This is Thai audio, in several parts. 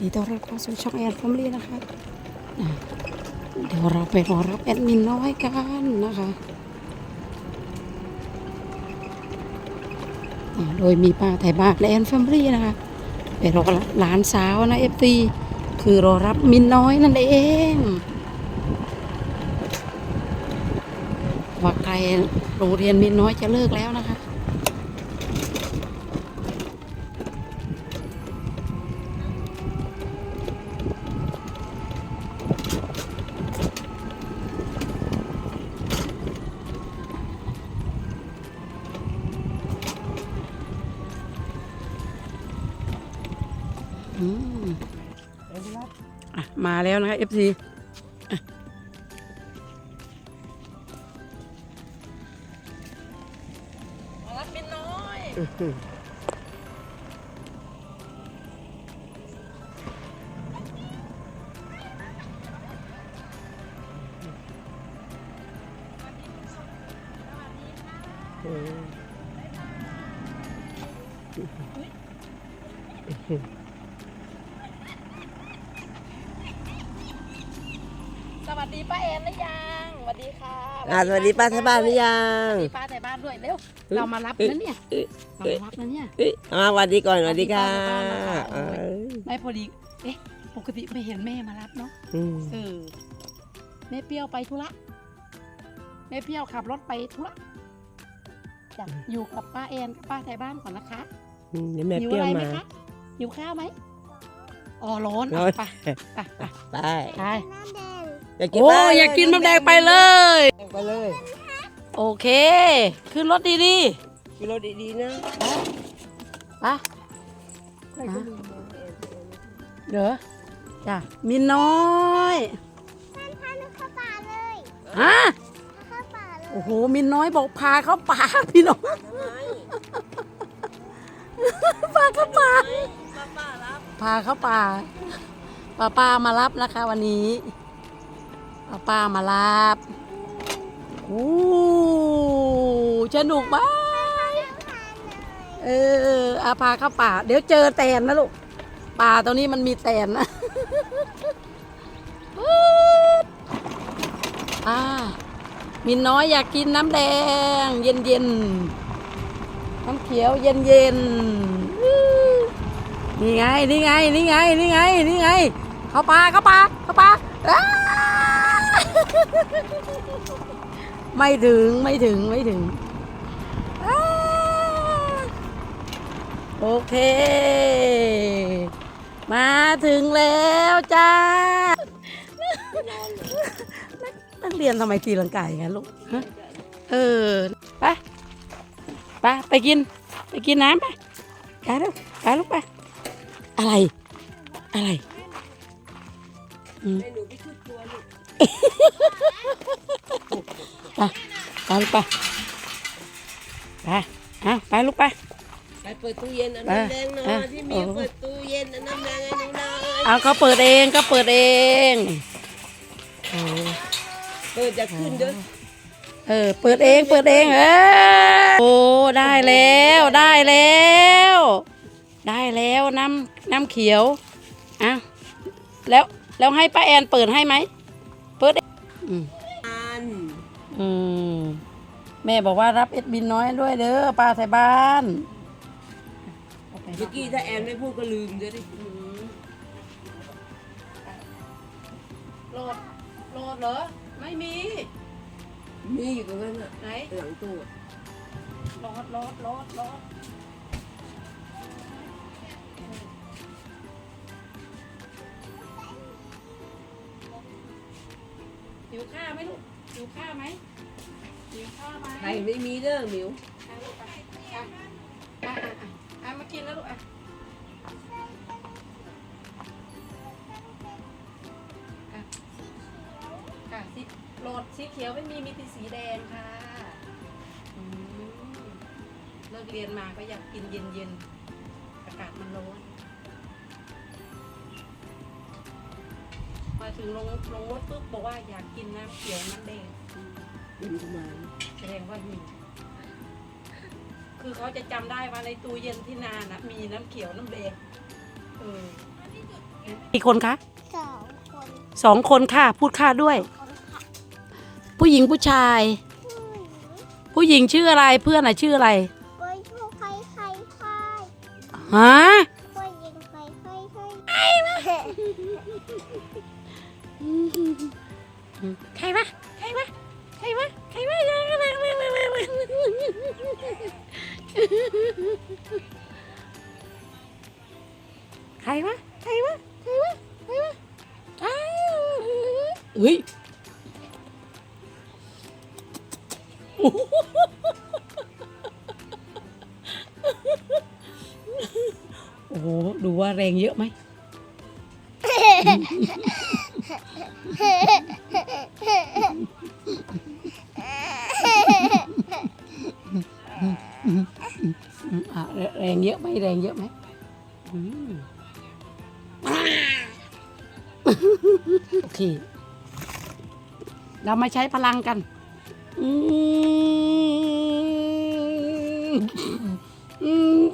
ดีต้อนรับเข้าสู่ช่องแอนฟอมลี่นะคะเดี๋ยวเราไปรอรับแอดมินน้อยกันนะคะโดยมีป้าไทยบ้านและแอนฟอมลี่นะคะไปรอรับหลานสาวนะเอฟซีคือรอรับมินน้อยนั่นเองว่าใครโรงเรียนมินน้อยจะเลิกแล้วนะคะ มาแล้วนะคะ FC อะมารับบินน้อย สวัสดีป้าแอนหรือยังสวัสดีค่ะอ่าสวัสดีป้าที่บ้านหรือยัสงวัสดีป้าไทยบ้านด้วยเร็วเรามารับนะเนี่ยเอ้ยเรามารับนะเนี่ยเอ้ยอ่าสวัสดีก่อนสวัสดีค่ะสวัสดีค่ะเอ้ยไม่พอดีเอ๊ะปกติไม่เห็นแม่มารับเนาะอืมเออแม่เปรี้ยวไปธุระแม่เปรี้ยวขับรถไปธุระจ้ะอยู่กับป้าแอนกับป้าไทยบ้านก่อนนะคะอืมเดี๋ยวแม่หิวเปรี้อะยวไรไหมมา คะหิวข้าวไหมอ๋อร้อนร้อะอนไปไปไปไป ไป อยากกินโอ้บ้งอยากกินน้ำแดงไปเลย ไปเลย โอเค ขึ้นรถดีกินรถดีๆนะๆไปเด้อจ้ะมินน้อยพาหนูเข้าป่าเลยฮะเข้าป่าเลยโอ้โหมินน้อยบอกพาเข้าป่าพี่น้องพาเข้าป่าพาเข้าป่าป้าป้ามารับนะคะวันนี้ ป้าป้ามารับโอ้สนุกมากเอออาพาเข้าป่า เดี๋ยวเจอแตนนะลูก ป่าตรงนี้มันมีแตนนะอ่ามินน้อยอยากกินน้ำแดง เย็นเย็นๆน้ำเขียวเย็นเย็นๆอื้อนี่ไง นี่ไง นี่ไง นี่ไง นี่ไง เข้าป่าเข้าป่าเข้าป่าอ้า ไม่ถึงไม่ถึงไม่ถึง โอเค มาถึงแล้วจ้า นักเรียนทำไมตีลังกาอย่างนั้นลูกเออ ไป ไป ไปกิน ไปกินน้ำไปไปลูกไปลูกไป อะไร อะไรอืมให้หนูไปชุดตัวลูก ไปไปลูกไปไปเอาไปลูกไปไปเปิดตู้เย็นเอาไปน้ำแดงหน่ออะยพี่หมีโอ้เปิดตู้เย็นเอาน้ำแดงให้หนูหน่อยเอาเขาเปิดเองก็เปิดเองเออเปิดจะขึ้นเด้อเออเปิดเองเปิดเองเออโอ้ได้แล้วได้แล้ว ได้แล้วน้ำน้ำเขียวอะแล้วแล้วให้ป้าแอนเปิดให้ไหมเปิดเองอืมอัน อืม แม่บอกว่ารับเอ็ดบินน้อยด้วยเด้อป้าไทยบ้านเมื่อกี้ถ้าแอนไม่พูดก็ลืมจะได้โหลดโหลดเหรอ ไม่มี มีอยู่ตรงนั้นอะไหนหลังตู้อะโหลดโหลดโหลดโหลดหิวข้าวไหมลูกหิวข้าวไหมหิวข้าว ไหมใครไม่มีเด้อหมิวอะลูกไปอะอะอะอะอะมากินแล้วลูกอะอะค่ะสีโหลดสีเขียวไม่มีมีแต่สีแดงค่ะอืมเลิกเรียนมาก็อยากกินเย็นๆ อากาศมันร้อนมาถึงลงลงรถปุ๊บบอกว่าอยากกินน้ำเขียวน้ำแดงมีทำไม แสดงว่าหิวคือเขาจะจำได้ว่าในตู้เย็นที่นานนะมีน้ำเขียวน้ำแดงเออกี่คนคะสองคนสองคนค่ะ พูดค่ะด้วย คนค่ะผู้หญิงผู้ชาย ผู้หญิงผู้หญิงชื่ออะไรเพื่อนอะชื่ออะไรไปผู้ใครใครใครฮะผู้หญิงใครใครใครไอ้มาใครวะใครวะ ใครวะใครวะใครวะใครวะใครวะใครวะอ้าวเฮ้ยโอ้โห ดูว่าแรงเยอะไหม รแรงเยอะไหมแรงเยอะไหมอืมโอเค เรามาใช้พลังกันอืมอืม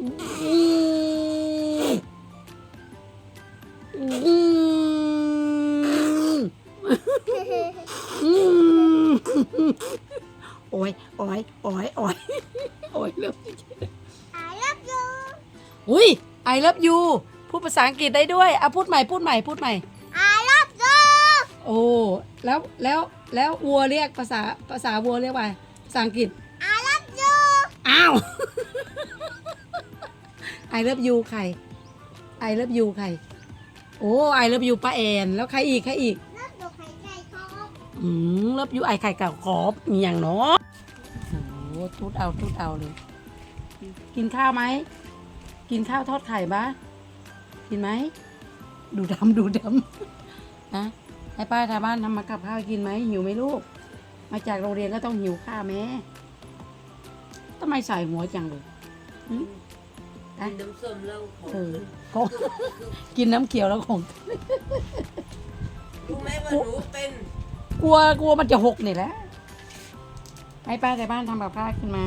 อืม โอ้ยโอ้ยโอ้ยโอ้ยโอ้ยเริ่ม I love you อุ้ย I love you พูดภาษาอังกฤษได้ด้วยอะพูดใหม่พูดใหม่พูดใหม่ I love you โอ้แล้วแล้วแล้ววัวเรียกภาษาภาษาวัวเรียกว่าภาษาอังกฤษ I love you อ้าว I love you ใคร I love you ใคร โอ้ I love you ป้าแอน แล้วใครอีกใครอีก อืมเลิฟยูไอไข่เก่าขอบมีอย่างเนาะโอ้โหทุดเอาทุดเอาเลย กินข้าวไหม กินข้าวทอดไข่ปะกินไหม ดูดำดูดำนะให้ป้าทางบ้านทำมากับข้าวกินไหมหิวไหมลูก มาจากโรงเรียนก็ต้องหิวข้าวแม่ทำไมใส่หัวจังเลยกินน้ำส้มแล้วของเออขึ้นของกินน้ำเขียวแล้วของรู้ไหมว่าหนูเป็น กลัวกลัวมันจะหกนี่แหละให้ป้าแต่บ้านทำกับข้าวกินไหม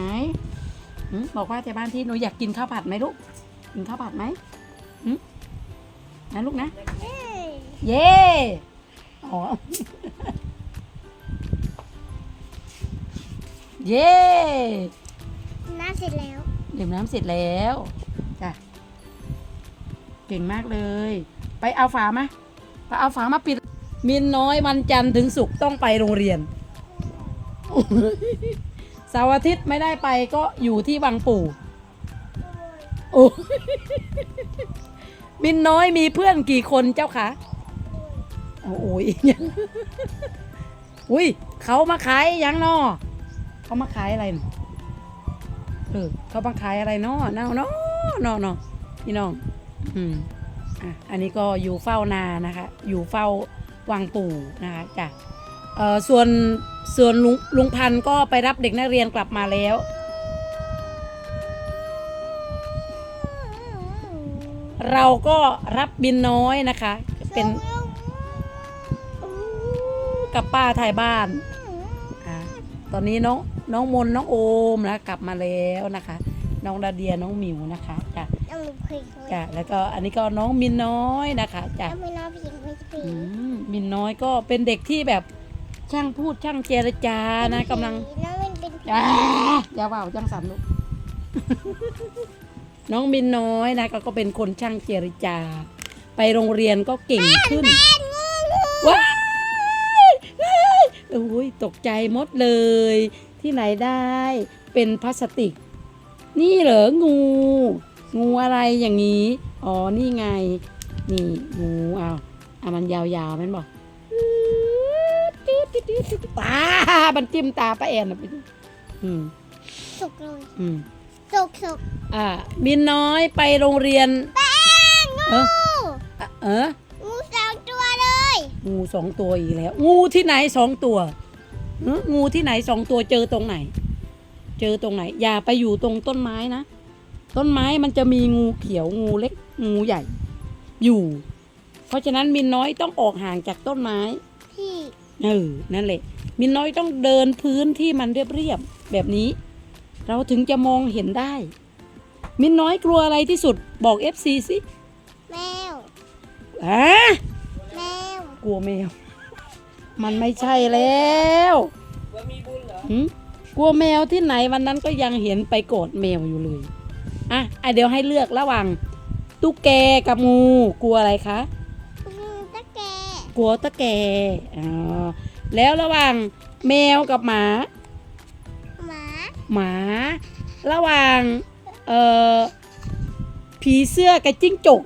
หืมบอกว่าแต่บ้านที่หนูอยากกินข้าวผัดไหมลูก กินข้าวผัดไหมหืมนะลูกนะเอ้ยเย่อ๋อ เย่น้ำเสร็จแล้วดื่มน้ำเสร็จแล้วจ้ะเก่งมากเลย ไปเอาฝามาไปเอาฝามาปิด มินน้อยวันจันทร์ถึงศุกร์ต้องไปโรงเรียนเสาร์อาทิตย์ไม่ได้ไปก็อยู่ที่วังปู่โอ้ยมินน้อยมีเพื่อนกี่คนเจ้าคะโอ้โอ้ยอุ้ยเขามาขายยังนอเขามาขายอะไรเออเขามาขายอะไรนอเนานาเนาเนาพี่น้อง อืมอะอันนี้ก็อยู่เฝ้านานะคะ อยู่เฝ้า วังปู่นะคะจ้ะเอ่อส่วนส่วนลุงลุงพันธุ์ก็ไปรับเด็กนักเรียนกลับมาแล้ว เราก็รับบินน้อยนะคะ เป็นกับป้าไทยบ้านอะตอนนี้น้องน้องมนน้องโอมนะกลับมาแล้วนะคะ น้องดาเดียน้องหมิวนะคะจ้ะต้องดูเคยเคยจ้ะแล้วก็อันนี้ก็น้องมินน้อยนะคะจ้ะแล้วไม่น้องผิงไม่ผิอืง มมินน้อยก็เป็นเด็กที่แบบช่างพูดช่างเจรจานะกำลังน้องมันเป็นผีอ่าอย่าว่าวจังสันลูก น้องมินน้อยนะก็ก็เป็นคนช่างเจรจา ไปโรงเรียนก็เก่งขึ้นว้ายว้ายโอ้ยตกใจหมดเลย ที่ไหนได้เป็นพลาสติก นี่เหรองู งูอะไรอย่างนี้ อ๋อ นี่ไง นี่งูเอา อะมันยาวๆมันบอกตา มันจิ้มตาป้าแอนนะไปดูอืมสุกเลยอืมสุกสุกอ่ามินน้อยไปโรงเรียนเอองู อะเอองูสองตัวเลยงูสองตัวอีกแล้ว งูที่ไหนสองตัวหึงูที่ไหนสองตัวเจอตรงไหน เจอตรงไหน อย่าไปอยู่ตรงต้นไม้นะ ต้นไม้มันจะมีงูเขียวงูเล็ก งูใหญ่ อยู่เพ ราะฉะนั้นมินน้อยต้องออกห่างจากต้นไม้พี่เออนั่นแหละ มินน้อยต้องเดินพื้นที่มันเรียบๆแบบนี้ เราถึงจะมองเห็นได้ มินน้อยกลัวอะไรที่สุดบอก FC สิแมวอะแมวกลัวแมว มันไม่ใช่แล้วว่ามีบุญเหรอหึกลัวแมวที่ไหนวันนั้นก็ยังเห็นไปโกรธแมวอยู่เลยอะอะเดี๋ยวให้เลือกระหว่างตุ๊กแกกับงูกลัวอะไรคะอืมตะแกลัวตะแกอ๋อแล้วระหว่างแมวกับหมา หมาหมา ระหว่างเอ่อผีเสื้อกับจิ้งจก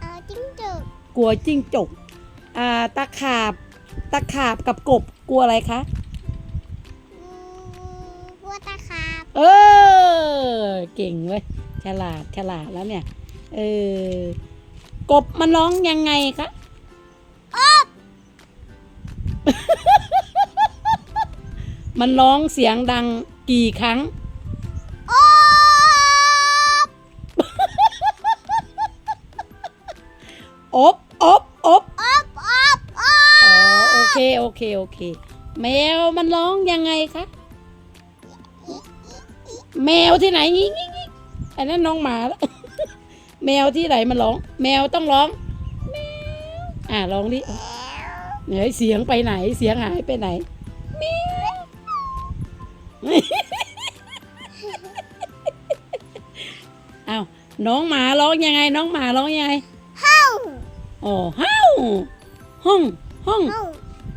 เอาจิ้งจกกลัวจิ้งจกอ่าตะขาบตะขาบกับกบกลัวอะไรคะ อืมวัวตะขาบเออ เก่งเว้ยฉลาดฉลาดแล้วเนี่ย เออกบมันร้องยังไงคะ มันร้องเสียงดังกี่ครั้งโอ๊บอบอบอบอ๊อบอ๊อบอ๊อบอ๋อโอเค โอเค โอเค แมวมันร้องยังไงคะ แมวที่ไหนงี้งี้งี้อันนั้นน้องหมาแล้วแมวที่ไหนมันร้อง แมวต้องร้องแมวอ่าร้องดิเฮ้ยเสียงไปไหน เสียงหายไปไหนแมว อ้าวน้องหมาร้องยังไง น้องหมาร้องยังไงเฮ้าอ๋อห้าวห้องห้องเฮ้า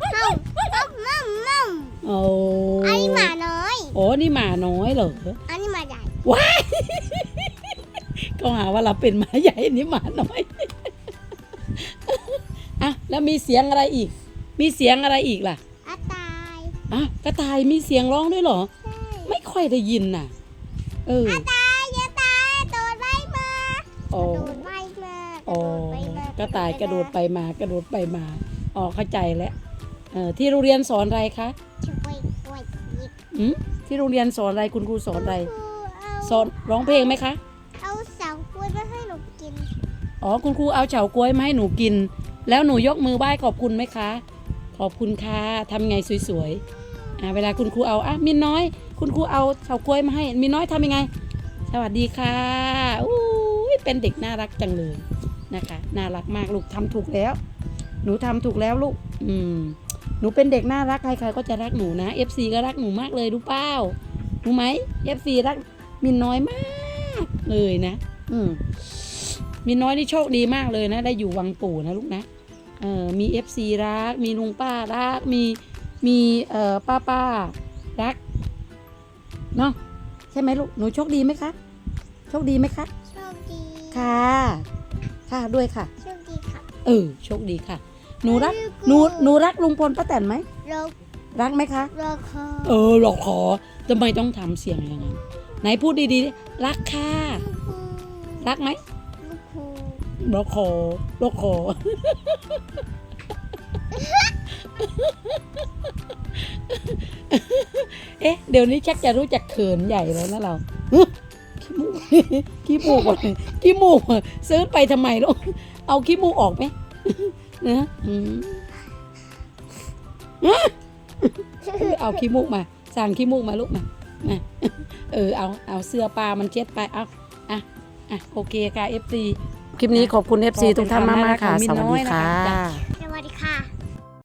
เฮ้าเฮ้ามั่มมั่มโอ้อันนี้หมาน้อย โอ้นี่หมาน้อยเหรออันนี้หมาใหญ่ว้ายก็หาว่าเราเป็นหมาใหญ่นี่หมาน้อยอะแล้วมีเสียงอะไรอีก มีเสียงอะไรอีกล่ะอาตาย อะกระต่ายมีเสียงร้องด้วยเหรอใช่ไม่ค่อยได้ยินน่ะ เออ อาตายอย่าตายโดดไปมาโอ้โดดไปมาโอ้กระต่ายกระโดดไปมากระโดดไปมาอ๋อเข้าใจแล้วเออที่โรงเรียนสอนอะไรคะช่วยช่วยหยิบอืมที่โรงเรียนสอนอะไรคุณครูสอนอะไรครูเอาสอนร้องเพลงไหมคะ เอาเสากล้วยมาให้หนูกิน อ๋อคุณครูเอาเฉาก๊วยมาให้หนูกิน แล้วหนูยกมือไหว้ขอบคุณไหมคะ ขอบคุณค่ะทำไงสวยๆ อ่าเวลาคุณครูเอาอะมินน้อย คุณครูเอาเฉาก๊วยมาให้มินน้อยทำยังไง สวัสดีค่ะอู้ยเป็นเด็กน่ารักจังเลยนะคะน่ารักมากลูกทำถูกแล้ว หนูทำถูกแล้วลูกอืมหนูเป็นเด็กน่ารักใครๆก็จะรักหนูนะ FC ก็รักหนูมากเลยรู้เปล่ารู้ไหม FC รักมินน้อยมากเลยนะ อืมมีน้อยนี่โชคดีมากเลยนะ ได้อยู่วังปู่นะลูกนะ เออมีเอฟซีรัก มีลุงป้ารัก มี มีเอ่อป้าป้ารักเนาะใช่ไหมลูกหนูโชคดีไหมคะโชคดีไหมคะโชคดี ค่ะ ค่ะด้วยค่ะ โชคดีครับเออโชคดีค่ะ หนูรักหนูหนูรักลุงพลป้าแตนไหมรอรักไหมคะรอคอเออหลอกขอทำไมต้องทำเสียงอย่างนั้นไหนพูดดีๆ รักค่ะ รักไหมลูกครูบล็อกคอล็อกคอ เอ๊ะ เดี๋ยวนี้ชักจะรู้จักเขินใหญ่แล้วนะเราฮึขี้มูกขี้มูกก่อนขี้มูกซื้อไปทำไมลูกเอาขี้มูกออกไหมนะอืมเอาขี้มูกมาสั่งขี้มูกมาลูกมามาเออเอาเอาเสื้อปลามันเช็ดไปเอาอะอะโอเคค่ะ FC คลิปนี้ขอบคุณ FC ทุกท่านมากๆค่ะ สวัสดีค่ะ